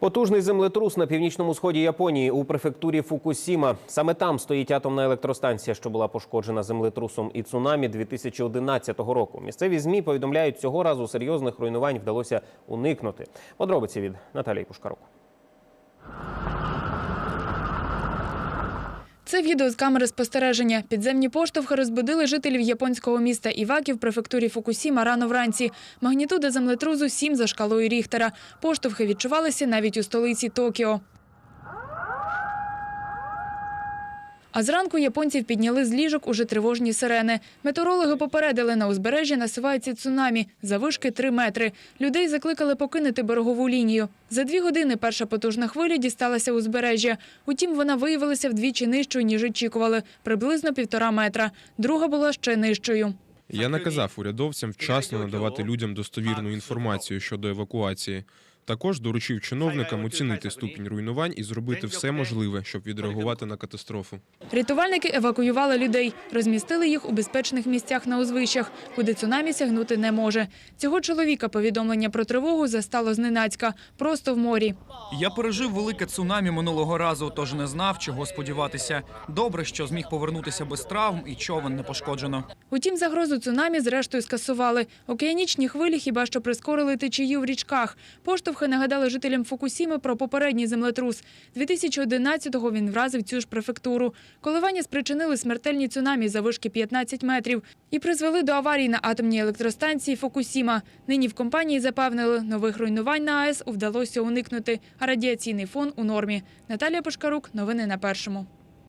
Потужний землетрус на північному сході Японії у префектурі Фукусіма. Саме там стоїть атомна електростанція, що була пошкоджена землетрусом і цунамі 2011 року. Місцеві змі повідомляють, цього разу серйозних руйнувань вдалося уникнути. Подробиці від Наталії Пушкарук. Це відео з камери спостереження. Підземні поштовхи розбудили жителів японського міста Івакі в префектурі Фукусіма рано вранці. Магнітуда землетрусу 7 за шкалою Ріхтера. Поштовхи відчувалися навіть у столиці Токіо. А зранку японців підняли з ліжок уже тривожні сирени. Метеорологи попередили, на узбережжі насувається цунамі, завишки 3 метри. Людей закликали покинути берегову лінію. За дві години перша потужна хвиля дісталася узбережжя. Утім, вона виявилася вдвічі нижчою, ніж очікували – приблизно півтора метра. Друга була ще нижчою. Я наказав урядовцям вчасно надавати людям достовірну інформацію щодо евакуації. Також доручив чиновникам оцінити ступінь руйнувань і зробити все можливе, щоб відреагувати на катастрофу. Рятувальники евакуювали людей, розмістили їх у безпечних місцях на узвищах, куди цунамі сягнути не може. Цього чоловіка повідомлення про тривогу застало зненацька, просто в морі. Я пережив велике цунамі минулого разу, тож не знав, чого сподіватися. Добре, що зміг повернутися без травм і човен не пошкоджено. Утім, загрозу цунамі зрештою скасували. Океанічні хвилі хіба що прискорили течії в річках. Поштовхи нагадали жителям Фукусіми про попередній землетрус. 2011-го він вразив цю ж префектуру. Коливання спричинили смертельні цунамі завишки 15 метрів і призвели до аварії на атомній електростанції Фукусіма. Нині в компанії запевнили, нових руйнувань на АЕС вдалося уникнути, а радіаційний фон у нормі. Наталія Пушкарук. Новини на першому.